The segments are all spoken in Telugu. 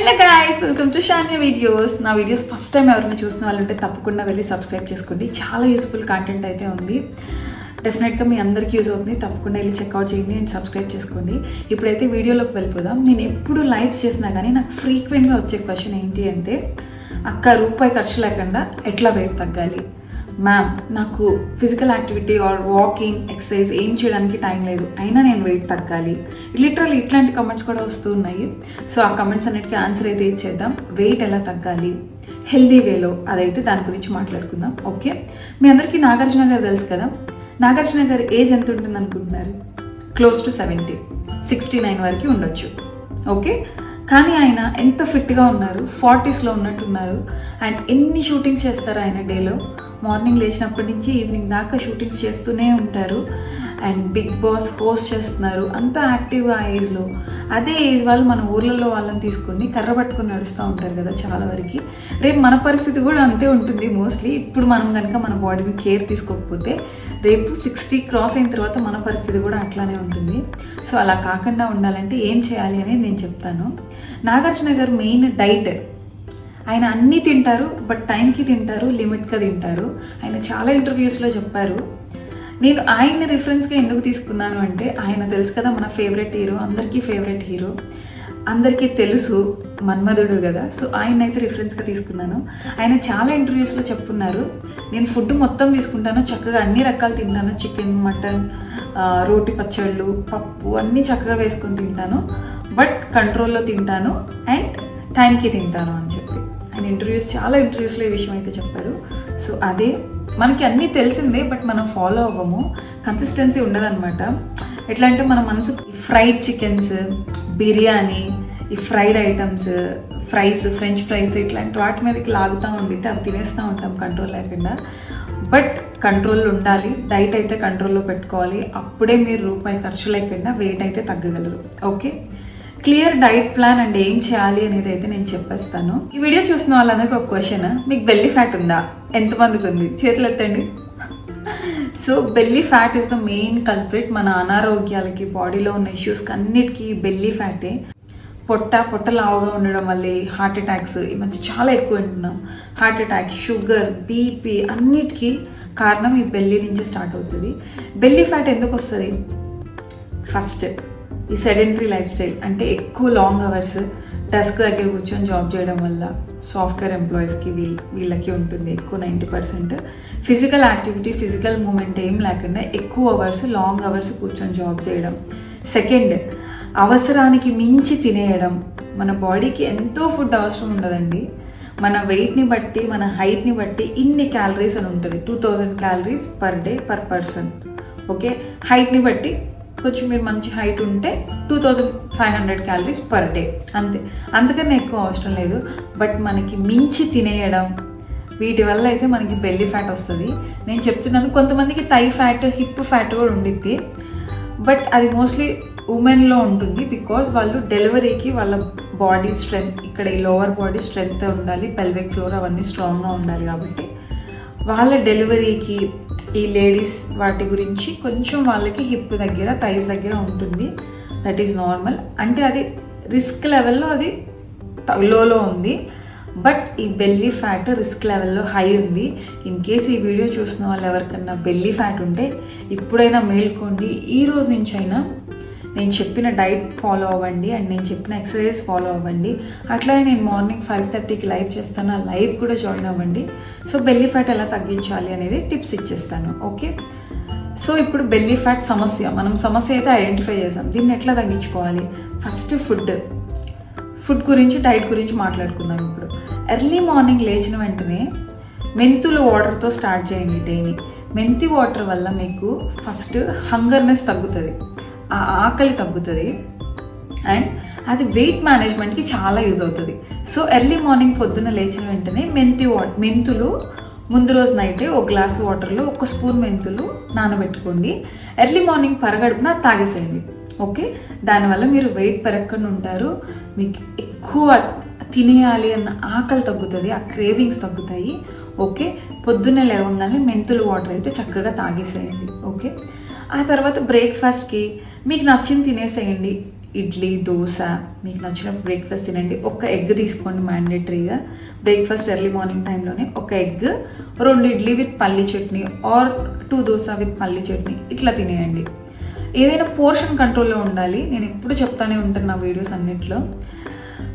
Hello guys welcome to Shanya videos నా వీడియోస్ ఫస్ట్ టైం ఎవరైనా చూసిన వాళ్ళు ఉంటే తప్పకుండా వెళ్ళి సబ్స్క్రైబ్ చేసుకోండి. చాలా యూస్ఫుల్ కంటెంట్ అయితే ఉంది. డెఫినెట్గా మీ అందరికీ యూజ్ అవుతుంది. తప్పకుండా వెళ్ళి చెక్అవుట్ చేయండి అండ్ సబ్స్క్రైబ్ చేసుకోండి. ఇప్పుడైతే వీడియోలోకి వెళ్ళిపోదాం. నేను ఎప్పుడు లైవ్స్ చేసినా కానీ నాకు ఫ్రీక్వెంట్గా వచ్చే క్వశ్చన్ ఏంటి అంటే అక్క రూపాయి ఖర్చు లేకుండా ఎట్లా వెయిట్ తగ్గాలి? మ్యామ్ నాకు physical activity or walking exercise ఏం చేయడానికి టైం లేదు. అయినా నేను వెయిట్ తగ్గాలి. లిటరల్ ఇట్లాంటి కమెంట్స్ కూడా వస్తూ ఉన్నాయి. సో ఆ కమెంట్స్ అన్నిటికీ ఆన్సర్ అయితే ఇచ్చేద్దాం. వెయిట్ ఎలా తగ్గాలి? హెల్దీ వేలో అదైతే దాని గురించి మాట్లాడుకుందాం. ఓకే మీ అందరికీ నాగార్జున గారు తెలుసు కదా? నాగార్జున గారు ఏజ్ ఎంత ఉంటుంది అనుకుంటున్నారు? Close to seventy sixty nine వరకు ఉండొచ్చు. ఓకే కానీ ఆయన ఎంత ఫిట్గా ఉన్నారు? ఫార్టీస్లో ఉన్నట్టున్నారు. అండ్ ఎన్ని షూటింగ్స్ చేస్తారు ఆయన డేలో మార్నింగ్ లేచినప్పటి నుంచి ఈవినింగ్ దాకా షూటింగ్స్ చేస్తూనే ఉంటారు. అండ్ బిగ్ బాస్ పోస్ట్ చేస్తున్నారు. అంత యాక్టివ్ ఆ ఏజ్లో. అదే ఏజ్ వాళ్ళు మన ఊర్లలో వాళ్ళని తీసుకొని కర్ర పట్టుకొని నడుస్తూ ఉంటారు కదా చాలా వరకు. రేపు మన పరిస్థితి కూడా అంతే ఉంటుంది మోస్ట్లీ. ఇప్పుడు మనం కనుక మన బాడీని కేర్ తీసుకోకపోతే రేపు సిక్స్టీ క్రాస్ అయిన తర్వాత మన పరిస్థితి కూడా అట్లానే ఉంటుంది. సో అలా కాకుండా ఉండాలంటే ఏం చేయాలి అనేది నేను చెప్తాను. నాగార్జున గారు మెయిన్ డైట్ ఆయన అన్నీ తింటారు బట్ టైంకి తింటారు లిమిట్గా తింటారు. ఆయన చాలా ఇంటర్వ్యూస్లో చెప్పారు. నేను ఆయన్ని రిఫరెన్స్గా ఎందుకు తీసుకున్నాను అంటే ఆయన తెలుసు కదా మన ఫేవరెట్ హీరో అందరికీ ఫేవరెట్ హీరో. అందరికీ తెలుసు మన్మధుడు కదా సో ఆయన అయితే రిఫరెన్స్గా తీసుకున్నాను. ఆయన చాలా ఇంటర్వ్యూస్లో చెప్పున్నారు. నేను ఫుడ్ మొత్తం తీసుకుంటాను చక్కగా అన్ని రకాలు తింటాను. చికెన్ మటన్ రోటి పచ్చళ్ళు పప్పు అన్నీ చక్కగా వేసుకొని తింటాను. బట్ కంట్రోల్లో తింటాను అండ్ టైంకి తింటాను అని ఆయన ఇంటర్వ్యూస్ చాలా ఇంటర్వ్యూస్లో ఈ విషయం అయితే చెప్పారు. సో అదే మనకి అన్నీ తెలిసిందే బట్ మనం ఫాలో అవ్వము. కన్సిస్టెన్సీ ఉండదన్నమాట. ఎట్లా అంటే మన మనసు ఫ్రైడ్ చికెన్స్ బిర్యానీ ఈ fried items fries french fries ఇట్లాంటి వాటి మీదకి లాగుతూ ఉండితే అవి తినేస్తూ ఉంటాం కంట్రోల్ లేకుండా. బట్ కంట్రోల్ ఉండాలి డైట్ అయితే కంట్రోల్లో పెట్టుకోవాలి. అప్పుడే మీరు రూపాయి ఖర్చు లేకుండా వెయిట్ అయితే తగ్గగలరు. Okay clear diet plan and ఏం చేయాలి అనేది అయితే నేను చెప్పేస్తాను. ఈ వీడియో చూసిన వాళ్ళందరికీ ఒక క్వశ్చన్. మీకు బెల్లి ఫ్యాట్ ఉందా? ఎంతమందికి ఉంది? చేతులు ఎత్తండి. So belly fat is the main culprit మన అనారోగ్యాలకి బాడీలో ఉన్న ఇష్యూస్కి అన్నిటికీ బెల్లీ ఫ్యాటే. పొట్ట పొట్ట లావుగా ఉండడం వల్లే హార్ట్ అటాక్స్ ఈ మధ్య చాలా ఎక్కువ వింటున్నాం. హార్ట్ అటాక్ షుగర్ బీపీ అన్నిటికీ కారణం ఈ బెల్లీ నుంచి స్టార్ట్ అవుతుంది. బెల్లీ ఫ్యాట్ ఎందుకు వస్తుంది? ఫస్ట్ ఈ సెడెంటరీ లైఫ్ స్టైల్. అంటే ఎక్కువ లాంగ్ అవర్స్ డెస్క్ దగ్గర కూర్చొని జాబ్ చేయడం వల్ల సాఫ్ట్వేర్ ఎంప్లాయీస్కి వీళ్ళ వీళ్ళకి ఉంటుంది ఎక్కువ ninety percent physical activity physical movement ఏం లేకుండా ఎక్కువ అవర్స్ లాంగ్ అవర్స్ కూర్చొని జాబ్ చేయడం. సెకండ్ అవసరానికి మించి తినేయడం. మన బాడీకి ఎంతో ఫుడ్ అవసరం ఉండదండి. మన వెయిట్ని బట్టి మన హైట్ని బట్టి ఇన్ని క్యాలరీస్ అని ఉంటుంది. Two thousand calories per day per person okay హైట్ని బట్టి కొంచెం మీరు మంచి హైట్ ఉంటే two thousand five hundred calories per day అంతే. అంతకన్నా ఎక్కువ అవసరం లేదు. బట్ మనకి మించి తినేయడం వీటి వల్ల అయితే మనకి బెల్లీ ఫ్యాట్ వస్తుంది. నేను చెప్తున్నాను కొంతమందికి థై ఫ్యాట్ హిప్ ఫ్యాట్ కూడా ఉండిద్ది. బట్ అది మోస్ట్లీ ఉమెన్లో ఉంటుంది బికాజ్ వాళ్ళు డెలివరీకి వాళ్ళ బాడీ స్ట్రెంగ్త్ ఇక్కడ ఈ లోవర్ బాడీ స్ట్రెంగ్త్ ఉండాలి పెల్విక్ ఫ్లోర్ అవన్నీ స్ట్రాంగ్గా ఉండాలి కాబట్టి వాళ్ళ డెలివరీకి ఈ లేడీస్ వాటి గురించి కొంచెం వాళ్ళకి హిప్ దగ్గర థైస్ దగ్గర ఉంటుంది. దట్ ఈస్ నార్మల్ అంటే అది రిస్క్ లెవెల్లో అది లోలో ఉంది. బట్ ఈ బెల్లీ ఫ్యాట్ రిస్క్ లెవెల్లో హై ఉంది. ఇన్ కేస్ ఈ వీడియో చూసిన వాళ్ళు ఎవరికన్నా బెల్లీ ఫ్యాట్ ఉంటే ఇప్పుడైనా మేల్కోండి. ఈ రోజు నుంచైనా నేను చెప్పిన డైట్ ఫాలో అవ్వండి అండ్ నేను చెప్పిన ఎక్సర్సైజ్ ఫాలో అవ్వండి. అట్లానే నేను మార్నింగ్ ఫైవ్ థర్టీకి లైవ్ చేస్తాను. ఆ లైవ్ కూడా జాయిన్ అవ్వండి. సో బెల్లీ ఫ్యాట్ ఎలా తగ్గించాలి అనేది టిప్స్ ఇచ్చేస్తాను. ఓకే? సో ఇప్పుడు బెల్లీ ఫ్యాట్ సమస్య. మనం సమస్య అయితే ఐడెంటిఫై చేసాం. దీన్ని ఎట్లా తగ్గించుకోవాలి? First food. ఫుడ్ గురించి డైట్ గురించి మాట్లాడుకుందాం ఇప్పుడు. ఎర్లీ మార్నింగ్ లేచిన వెంటనే మెంతులు వాటర్తో స్టార్ట్ చేయండి డైలీ. మెంతి వాటర్ వల్ల మీకు ఫస్ట్ హంగర్నెస్ తగ్గుతుంది. ఆకలి తగ్గుతుంది. అండ్ అది వెయిట్ మేనేజ్మెంట్కి చాలా యూజ్ అవుతుంది. సో ఎర్లీ మార్నింగ్ పొద్దున్న లేచిన వెంటనే మెంతి వా మెంతులు ముందు రోజు నైటే ఒక గ్లాస్ వాటర్లో ఒక స్పూన్ మెంతులు నానబెట్టుకోండి. ఎర్లీ మార్నింగ్ పరగడుపున తాగేసేయండి. ఓకే? దానివల్ల మీరు వెయిట్ పెరగకుండా ఉంటారు. మీకు ఎక్కువ తినేయాలి అన్న ఆకలి తగ్గుతుంది ఆ క్రేవింగ్స్ తగ్గుతాయి. ఓకే? పొద్దున్నే లేవగానే మెంతులు వాటర్ అయితే చక్కగా తాగేసేయండి. ఓకే? ఆ తర్వాత బ్రేక్ఫాస్ట్కి మీకు నచ్చింది తినేసేయండి. ఇడ్లీ దోశ మీకు నచ్చిన బ్రేక్ఫాస్ట్ తినండి. ఒక ఎగ్ తీసుకోండి మ్యాండేటరీగా బ్రేక్ఫాస్ట్ ఎర్లీ మార్నింగ్ టైంలోనే ఒక ఎగ్ రెండు ఇడ్లీ విత్ పల్లి chutney or two dosa with పల్లి చట్నీ ఇట్లా తినేయండి. ఏదైనా పోర్షన్ కంట్రోల్లో ఉండాలి. నేను ఎప్పుడు చెప్తానే ఉంటాను నా వీడియోస్ అన్నింటిలో.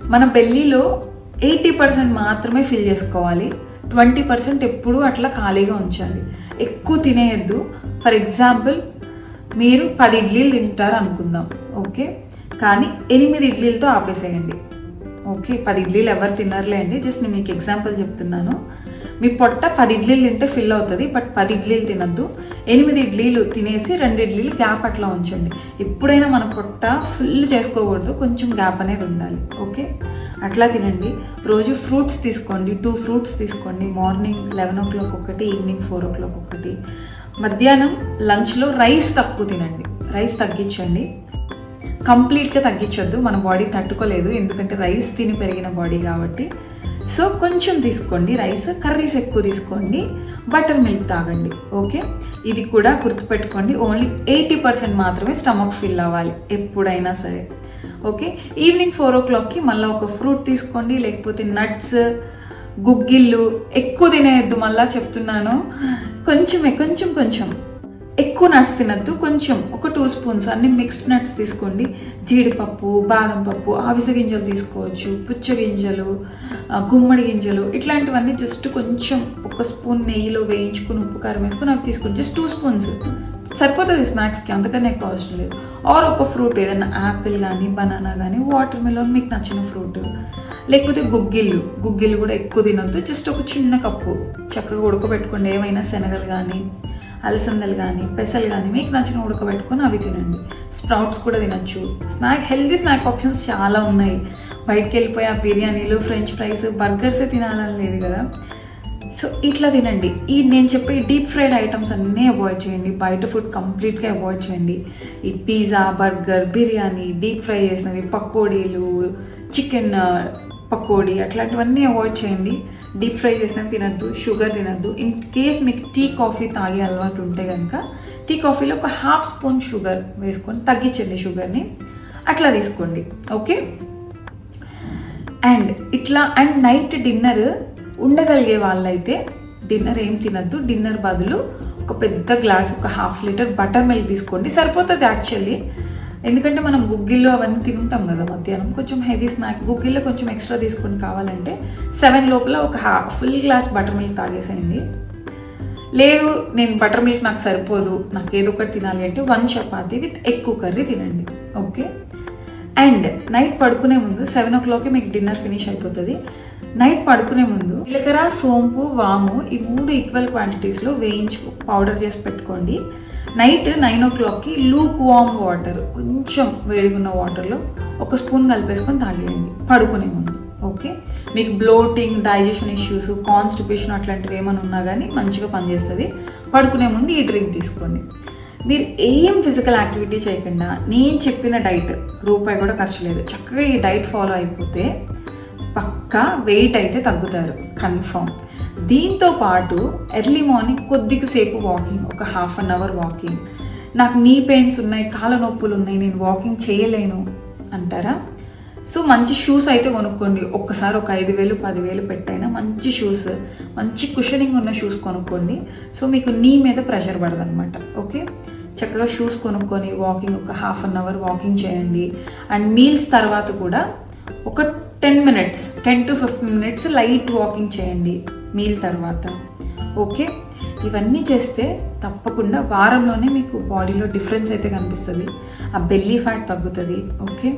మన బెల్లీలో ఎయిటీ పర్సెంట్ మాత్రమే ఫిల్ చేసుకోవాలి. ట్వంటీ పర్సెంట్ ఎప్పుడూ అట్లా ఖాళీగా ఉంచాలి. ఎక్కువ తినేయద్దు. ఫర్ ఎగ్జాంపుల్ మీరు పది ఇడ్లీలు తింటారు అనుకుందాం ఓకే? కానీ ఎనిమిది ఇడ్లీలతో ఆపేసేయండి ఓకే? పది ఇడ్లీలు ఎవరు తినర్లే అండి. జస్ట్ నేను మీకు ఎగ్జాంపుల్ చెప్తున్నాను. మీ పొట్ట పది ఇడ్లీలు తింటే ఫిల్ అవుతుంది బట్ పది ఇడ్లీలు తినద్దు. ఎనిమిది ఇడ్లీలు తినేసి రెండు ఇడ్లీలు గ్యాప్ అట్లా ఉంచండి. ఎప్పుడైనా మన పొట్ట ఫుల్ చేసుకోకూడదు కొంచెం గ్యాప్ అనేది ఉండాలి ఓకే? అట్లా తినండి. రోజు ఫ్రూట్స్ తీసుకోండి టూ ఫ్రూట్స్ తీసుకోండి. మార్నింగ్ లెవెన్ ఓ క్లాక్ ఒకటి ఈవినింగ్ ఫోర్ ఓ క్లాక్ ఒకటి. మధ్యాహ్నం లంచ్లో రైస్ తక్కువ తినండి. రైస్ తగ్గించండి. కంప్లీట్గా తగ్గించొద్దు. మన బాడీ తట్టుకోలేదు. ఎందుకంటే రైస్ తిని పెరిగిన బాడీ కాబట్టి. సో కొంచెం తీసుకోండి. రైస్ కర్రీస్ ఎక్కువ తీసుకోండి. బటర్ మిల్క్ తాగండి. ఓకే? ఇది కూడా గుర్తుపెట్టుకోండి. ఓన్లీ ఎయిటీ పర్సెంట్ మాత్రమే స్టమక్ ఫిల్ అవ్వాలి. ఎప్పుడైనా సరే. ఓకే? ఈవినింగ్ ఫోర్ ఓ క్లాక్కి మళ్ళీ ఒక ఫ్రూట్ తీసుకోండి. లేకపోతే నట్స్ గుగ్గిళ్ళు ఎక్కువ తినేయద్దు మళ్ళీ చెప్తున్నాను. కొంచెమే కొంచెం కొంచెం. ఎక్కువ నట్స్ తినద్దు కొంచెం. ఒక టూ స్పూన్స్ అన్ని మిక్స్డ్ నట్స్ తీసుకోండి. జీడిపప్పు బాదం పప్పు ఆవిస గింజలు తీసుకోవచ్చు పుచ్చ గింజలు గుమ్మడి గింజలు ఇట్లాంటివన్నీ జస్ట్ కొంచెం ఒక స్పూన్ నెయ్యిలో వేయించుకుని ఉప్పు కారం వేసుకుని అవి తీసుకోండి. జస్ట్ టూ స్పూన్స్ సరిపోతుంది స్నాక్స్కి అంతకన్నా ఎక్కువ అవసరం లేదు. ఆర్ ఒక ఫ్రూట్ ఏదైనా యాపిల్ కానీ బనానా కానీ వాటర్ మిలన్ మీకు నచ్చిన ఫ్రూట్ లేకపోతే గుగ్గిళ్ళు. గుగ్గిళ్ళు కూడా ఎక్కువ తినొద్దు. జస్ట్ ఒక చిన్న కప్పు. చక్కగా ఉడకబెట్టుకోండి. ఏమైనా శనగలు కానీ అలసందలు కానీ పెసలు కానీ మీకు నచ్చిన ఉడకబెట్టుకొని అవి తినండి. స్ప్రౌట్స్ కూడా తినచ్చు. స్నాక్ హెల్దీ స్నాక్ ఆప్షన్స్ చాలా ఉన్నాయి. బయటకు వెళ్ళిపోయి ఆ బిర్యానీలు ఫ్రెంచ్ ఫ్రైస్ బర్గర్సే తినాలని లేదు కదా. సో ఇట్లా తినండి. ఈ నేను చెప్పే డీప్ ఫ్రైడ్ ఐటమ్స్ అన్నీ అవాయిడ్ చేయండి. బయట ఫుడ్ కంప్లీట్గా అవాయిడ్ చేయండి. ఈ pizza burger biryani deep fry చేసినవి పకోడీలు చికెన్ పకోడీ అట్లాంటివన్నీ అవాయిడ్ చేయండి. డీప్ ఫ్రై చేసిన తినద్దు షుగర్ తినద్దు. ఇన్ కేస్ మీకు టీ కాఫీ తాగే అలవాటు ఉంటే కనుక టీ కాఫీలో ఒక హాఫ్ స్పూన్ షుగర్ వేసుకొని తగ్గించండి షుగర్ని అట్లా తీసుకోండి. ఓకే అండ్ ఇట్లా అండ్ నైట్ డిన్నర్ ఉండగలిగే వాళ్ళైతే డిన్నర్ ఏం తినద్దు. డిన్నర్ బదులు ఒక పెద్ద గ్లాస్ ఒక హాఫ్ లీటర్ బటర్ మిల్క్ తీసుకోండి. సరిపోతుంది యాక్చువల్లీ ఎందుకంటే మనం గుగ్గిళ్ళు అవన్నీ తింటాం కదా మధ్యాహ్నం. కొంచెం హెవీ స్నాక్ గుగ్గిల్లో కొంచెం ఎక్స్ట్రా తీసుకొని కావాలంటే సెవెన్ లోపల ఒక హా ఫుల్ గ్లాస్ బటర్ మిల్క్ తాగేసేయండి. లేదు నేను బటర్ మిల్క్ నాకు సరిపోదు. నాకు ఏదో ఒకటి తినాలి అంటే వన్ చపాతీ విత్ ఎక్కువ కర్రీ తినండి. ఓకే అండ్ నైట్ పడుకునే ముందు సెవెన్ ఓ క్లాక్కి మీకు డిన్నర్ ఫినిష్ అయిపోతుంది. నైట్ పడుకునే ముందు జీలకర్ర సోంపు వాము ఈ మూడు ఈక్వల్ క్వాంటిటీస్లో వేయించు పౌడర్ చేసి పెట్టుకోండి. నైట్ నైన్ ఓ క్లాక్కి లూక్ వామ్ వాటర్ కొంచెం వేడిగా ఉన్న వాటర్లో ఒక స్పూన్ కలిపేసుకొని తాగేయండి పడుకునే ముందు ఓకే? మీకు బ్లోటింగ్ డైజెషన్ ఇష్యూస్ కాన్స్టిపేషన్ అట్లాంటివి ఏమైనా ఉన్నా కానీ మంచిగా పనిచేస్తుంది. పడుకునే ముందు ఈ డ్రింక్ తీసుకోండి. మీరు ఏం ఫిజికల్ యాక్టివిటీ చేయకుండా నేను చెప్పిన డైట్ రూపాయి కూడా ఖర్చు లేదు. చక్కగా ఈ డైట్ ఫాలో అయిపోతే పక్కా వెయిట్ అయితే తగ్గుతారు. కన్ఫర్మ్ దీంతో పాటు ఎర్లీ మార్నింగ్ కొద్దిగా సేపు వాకింగ్ ఒక హాఫ్ అన్ అవర్ వాకింగ్ నాకు నీ పెయిన్స్ ఉన్నాయి కాళ్ళ నొప్పులు ఉన్నాయి నేను వాకింగ్ చేయలేను అంటారా? సో మంచి షూస్ అయితే కొనుక్కోండి. ఒక్కసారి ఒక ఐదు వేలు పదివేలు పెట్టైనా మంచి షూస్ మంచి కుషనింగ్ ఉన్న షూస్ కొనుక్కోండి. సో మీకు నీ మీద ప్రెషర్ పడదనమాట ఓకే చక్కగా షూస్ కొనుక్కొని వాకింగ్ ఒక హాఫ్ అన్ అవర్ వాకింగ్ చేయండి. అండ్ మీల్స్ తర్వాత కూడా ఒక ten minutes ten to fifteen minutes light walking చేయండి మీల్ తర్వాత. ఓకే? ఇవన్నీ చేస్తే తప్పకుండా వారంలోనే మీకు బాడీలో డిఫరెన్స్ అయితే కనిపిస్తుంది. ఆ బెల్లీ ఫ్యాట్ తగ్గుతుంది. ఓకే?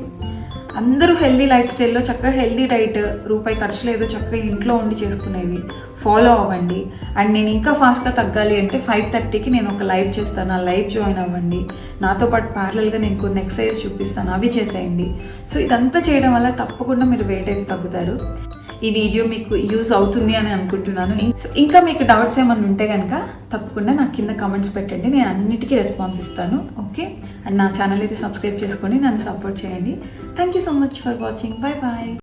అందరూ హెల్దీ లైఫ్ స్టైల్లో చక్కగా హెల్దీ డైట్ రూపాయి ఖర్చు లేదు చక్కగా ఇంట్లో ఉండి చేసుకునేవి. ఫాలో అవ్వండి. అండ్ నేను ఇంకా ఫాస్ట్గా తగ్గాలి అంటే ఫైవ్ థర్టీకి నేను ఒక లైవ్ చేస్తాను. ఆ లైవ్ జాయిన్ అవ్వండి. నాతో పాటు ప్యారలల్గా నేను కొన్ని ఎక్సర్సైజ్ చూపిస్తాను. అవి చేసేయండి. సో ఇదంతా చేయడం వల్ల తప్పకుండా మీరు వెయిట్ అయితే తగ్గుతారు. ఈ వీడియో మీకు యూస్ అవుతుంది అని అనుకుంటున్నాను. సో ఇంకా మీకు డౌట్స్ ఏమైనా ఉంటే కనుక తప్పకుండా నాకు కింద కామెంట్స్ పెట్టండి. నేను అన్నిటికీ రెస్పాన్స్ ఇస్తాను. ఓకే అండ్ నా ఛానల్ అయితే సబ్స్క్రైబ్ చేసుకోండి నన్ను సపోర్ట్ చేయండి. Thank you so much for watching bye bye